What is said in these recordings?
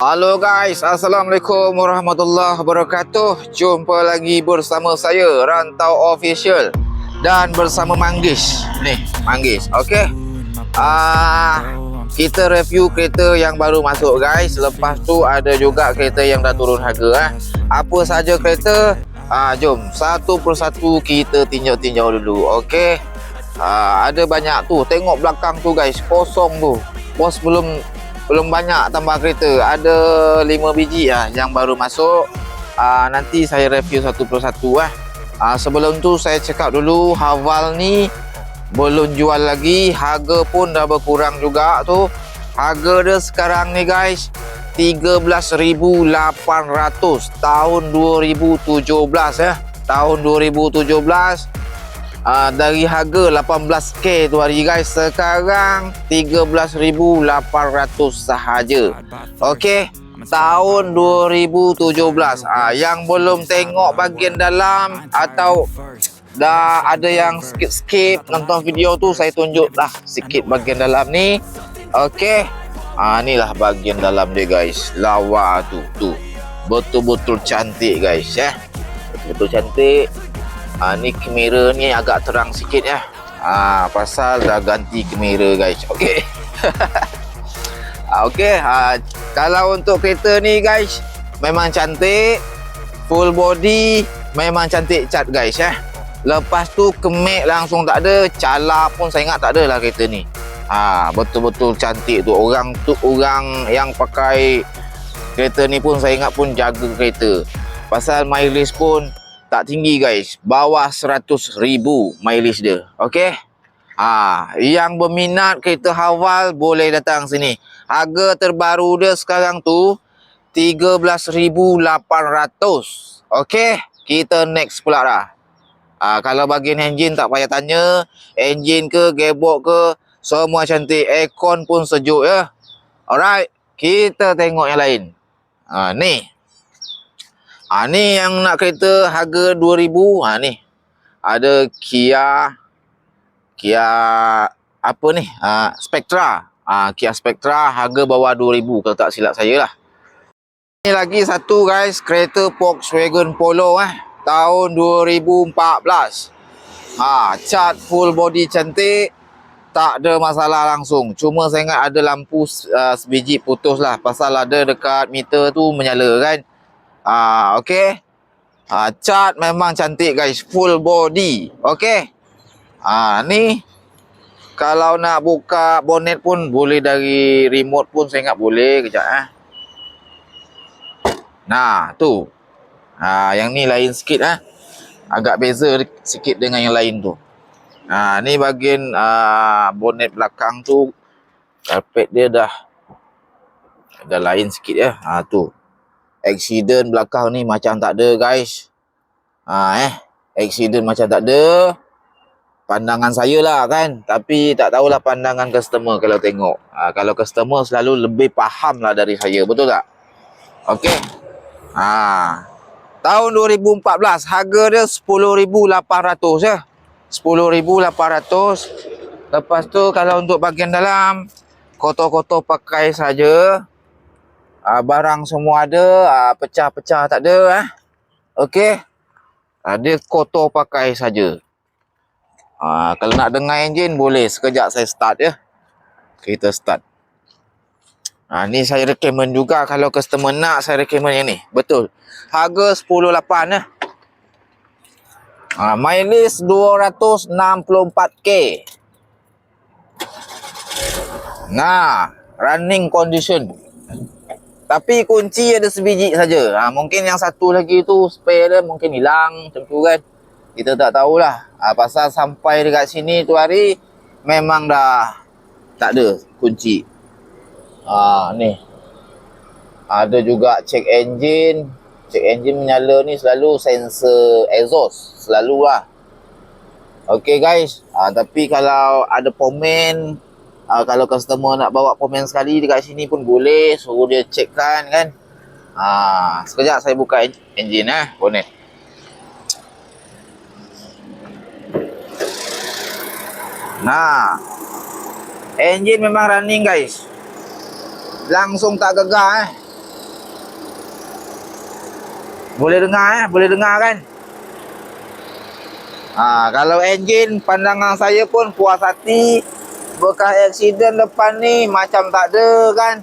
Halo guys, Assalamualaikum warahmatullahi wabarakatuh. Jumpa lagi bersama saya Rantau Official. Dan bersama Manggis. Nih, Manggis, okey? Ah, Kita review kereta yang baru masuk guys. Lepas tu ada juga kereta yang dah turun harga eh. Apa saja kereta Ah, Jom, satu persatu kita tinjau-tinjau dulu Okey? Ah, Ada banyak tu, tengok belakang tu guys. Kosong tu. Bos belum belum banyak tambah kereta. Ada 5 biji lah yang baru masuk. Uh, nanti saya review satu persatu lah uh, sebelum tu saya cakap dulu Haval ni belum jual lagi. Harga pun dah berkurang juga tu. Harga dia sekarang ni guys 13,800 tahun 2017 ya tahun 2017 Uh, dari harga 18k tu hari guys. Sekarang 13,800 sahaja. Okey tahun 2017 uh, yang belum tengok bahagian dalam atau dah ada yang skip-skip nonton video tu saya tunjuk lah sikit bahagian dalam ni. Okey uh, inilah bahagian dalam dia guys. Lawa tu tu. Betul-betul cantik guys ya betul-betul cantik Ha, ni kamera ni agak terang sikit ya. Ha, pasal dah ganti kamera guys. Okey. ha, Okey. Ha, kalau untuk kereta ni guys, memang cantik. Full body, memang cantik cat guys ya. Lepas tu kemek langsung tak ada. Cala pun saya ingat tak ada lah kereta ni. Ha, betul-betul cantik tu. Orang tu orang yang pakai kereta ni pun saya ingat pun jaga kereta. Pasal mileage pun tak tinggi guys. Bawah 100 ribu mileage dia. Okey? Ha yang berminat kereta Haval boleh datang sini. Harga terbaru dia sekarang tu 13800 okey? Kita next pula dah. Ha, kalau bagian enjin tak payah tanya. Enjin ke gearbox ke semua cantik. Aircon pun sejuk ya. Alright. Kita tengok yang lain. Ha, ni Ha, ni yang nak kereta harga 2000 ha ni. Ada Kia Kia apa ni? Ha, Spectra. Ha, Kia Spectra harga bawah 2000 kalau tak silap saya lah. Ni lagi satu guys, kereta Volkswagen Polo eh. Tahun 2014. Ha, cat full body cantik. Tak ada masalah langsung. Cuma saya ingat ada lampu uh, sebiji putus lah. Pasal ada dekat meter tu menyala kan. Ah, okey. Ah, cat memang cantik guys, full body. Okey. Ah, ni kalau nak buka bonnet pun boleh dari remote pun saya ingat boleh kejap eh. Nah, tu. Ah, yang ni lain sikit eh. Agak beza sikit dengan yang lain tu. Ah, ni bahagian ah, bonnet belakang tu karpet dia dah dah lain sikit ya. Ah, tu accident belakang ni macam tak ada guys. Ha eh, accident macam tak ada. Pandangan saya lah kan. Tapi tak tahulah pandangan customer kalau tengok. Ha, kalau customer selalu lebih faham lah dari saya. Betul tak? Okey. Ha. Tahun 2014 harga dia 10,800 ya. 10,800. Lepas tu kalau untuk bahagian dalam kotor-kotor pakai saja uh, barang semua ada, uh, pecah-pecah tak ada eh. Okey. Uh, dia kotor pakai saja. Uh, kalau nak dengar enjin boleh sekejap saya start ya. Kita start. Ha, ni saya recommend juga kalau customer nak saya recommend yang ni. Betul. Harga 108 ya. Ha, mileage 264k. Nah, running condition. Tapi kunci ada sebiji saja. Ha, mungkin yang satu lagi tu spare dia mungkin hilang macam tu kan. Kita tak tahulah. Ha, pasal sampai dekat sini tu hari memang dah tak ada kunci. Ha, ni. Ada juga check engine. Check engine menyala ni selalu sensor exhaust. Selalulah. Okay guys. Ha, tapi kalau ada pomen uh, kalau customer nak bawa komen sekali dekat sini pun boleh suruh dia checkkan kan? Uh, sekejap saya buka enjin eh bonnet. Nah enjin memang running guys. Langsung tak gegar eh. Boleh dengar eh, boleh dengar kan? Ha, kalau enjin pandangan saya pun puas hati bekas aksiden depan ni macam tak ada kan.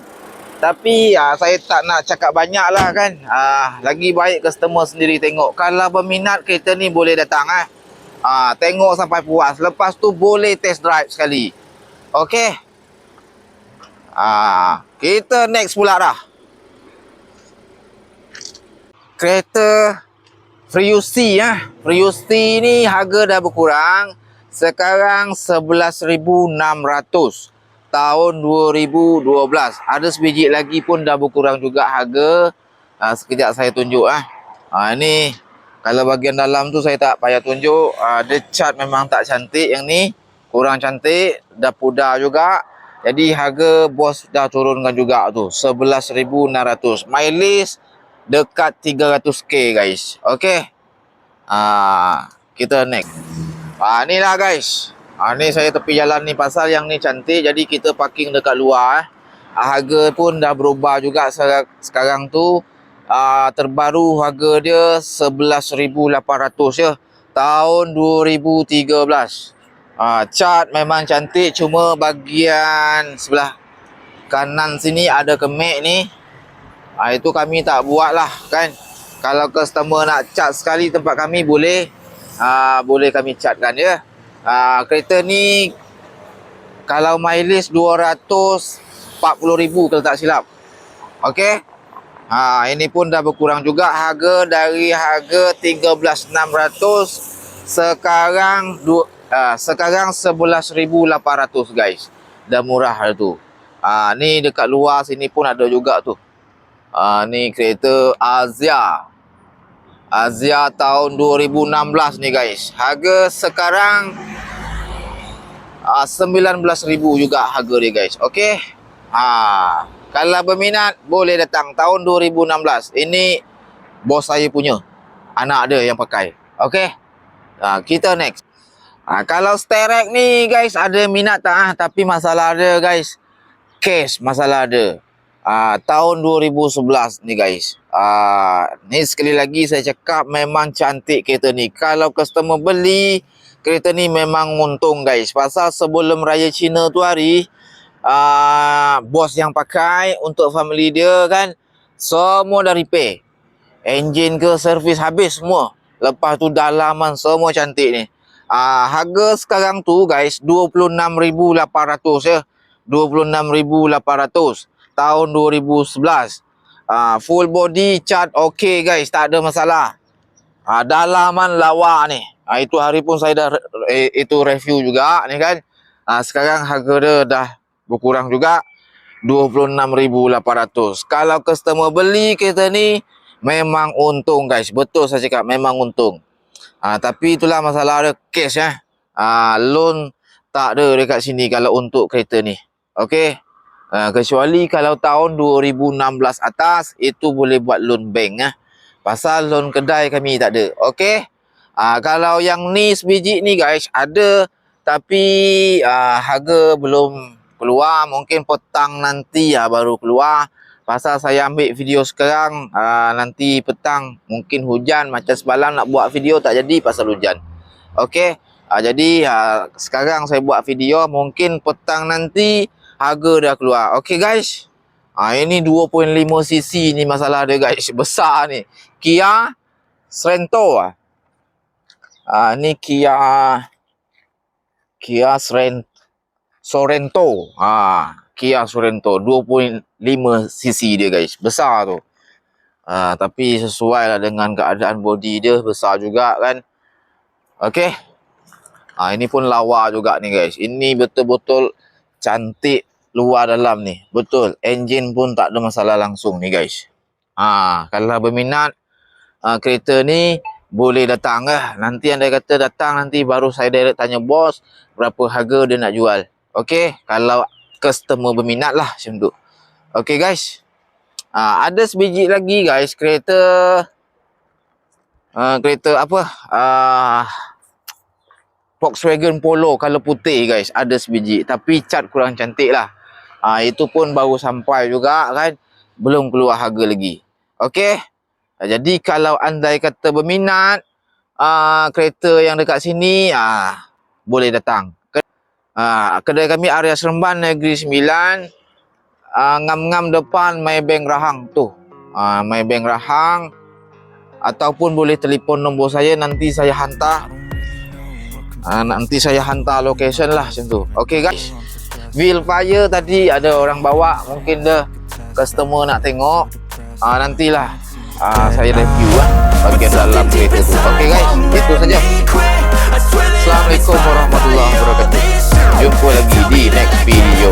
Tapi ha, saya tak nak cakap banyak lah kan. Ha, lagi baik customer sendiri tengok. Kalau berminat kereta ni boleh datang eh. Ha, tengok sampai puas. Lepas tu boleh test drive sekali. Okey. Ha, kita next pula dah. Kereta Prius C ya. Prius C ni harga dah berkurang. Sekarang 11,600 tahun 2012. Ada sebiji lagi pun dah berkurang juga harga. Ha, sekejap saya tunjuk ah. Ha, ini kalau bahagian dalam tu saya tak payah tunjuk. Ha, dia cat memang tak cantik yang ni. Kurang cantik, dah pudar juga. Jadi harga bos dah turunkan juga tu 11,600. Mileage dekat 300k guys. Okey. Ah, kita next. Ah ni lah guys. Ah ni saya tepi jalan ni pasal yang ni cantik jadi kita parking dekat luar eh. Ah, harga pun dah berubah juga sekarang tu. Ah terbaru harga dia 11,800 ya. Tahun 2013. Ah, cat memang cantik cuma bagian sebelah kanan sini ada kemek ni. Ah, itu kami tak buat lah kan. Kalau customer nak cat sekali tempat kami boleh. Ah, boleh kami catkan ya. Ah, kereta ni kalau mileage 240,000 kalau tak silap. Okey. Ha, ini pun dah berkurang juga harga dari harga 13,600 sekarang Uh, sekarang 11,800 guys. Dah murah dah tu. Uh, ni dekat luar sini pun ada juga tu. Uh, ni kereta Azia. Azia tahun 2016 ni guys. Harga sekarang uh, 19,000 juga harga dia guys. Okey. Ha, kalau berminat boleh datang tahun 2016. Ini bos saya punya. Anak dia yang pakai. Okey. Uh, kita next. Ha, kalau sterek ni guys ada minat tak ah tapi masalah ada guys. Cash masalah ada. Ha, tahun 2011 ni guys. Ha, ni sekali lagi saya cakap memang cantik kereta ni. Kalau customer beli kereta ni memang untung guys. Pasal sebelum raya Cina tu hari uh, bos yang pakai untuk family dia kan semua dah repair. Engine ke servis habis semua. Lepas tu dalaman semua cantik ni. Uh, harga sekarang tu guys 26800 ya. 26800 tahun 2011. Ah uh, full body cat okey guys, tak ada masalah. Ah uh, dalaman lawa ni. Ah uh, itu hari pun saya dah eh, itu review juga ni kan. Ah uh, sekarang harga dia dah berkurang juga 26800. Kalau customer beli kereta ni memang untung guys. Betul saya cakap memang untung. Ha, tapi itulah masalah ada cash ya. Ha, loan tak ada dekat sini kalau untuk kereta ni. Okey. Ha, kecuali kalau tahun 2016 atas itu boleh buat loan bank ya. Pasal loan kedai kami tak ada. Okey. Ha, kalau yang ni sebiji ni guys ada tapi ha, harga belum keluar. Mungkin petang nanti ya baru keluar. Pasal saya ambil video sekarang uh, Nanti petang mungkin hujan Macam semalam nak buat video tak jadi pasal hujan Okey uh, Jadi uh, sekarang saya buat video Mungkin petang nanti harga dah keluar. Okey guys. Uh, Ini 2.5cc ni masalah dia guys. Besar ni. Kia Sorento uh, Ni Kia Kia Sorento uh, Kia Sorento 2.5cc dia guys. Besar tu. Uh, tapi sesuai lah dengan keadaan body dia besar juga kan? Ok uh, ini pun lawa juga ni guys. Ini betul-betul cantik luar dalam ni betul engine pun tak ada masalah langsung ni guys uh, kalau berminat uh, kereta ni boleh datang lah nanti anda kata datang nanti baru saya direct tanya bos berapa harga dia nak jual ok kalau customer berminat lah macam tu. Okay guys. Uh, ada sebiji lagi guys kereta uh, kereta apa? Uh, Volkswagen Polo kalau putih guys. Ada sebiji tapi cat kurang cantik lah. Uh, itu pun baru sampai juga kan. Belum keluar harga lagi. Okay. Ah, jadi kalau andai kata berminat uh, kereta yang dekat sini uh, boleh datang. Uh, kedai kami area Seremban Negeri Sembilan ngam-ngam depan Maybank Rahang tu. Uh, Maybank Rahang ataupun boleh telefon nombor saya nanti saya hantar uh, nanti saya hantar location lah macam tu. Okay guys. Wheel fire tadi ada orang bawa mungkin dah customer nak tengok. Uh, nantilah uh, saya review lah bagian dalam kereta tu. Okay guys, itu saja. Assalamualaikum warahmatullahi wabarakatuh. Jumpa lagi di next video.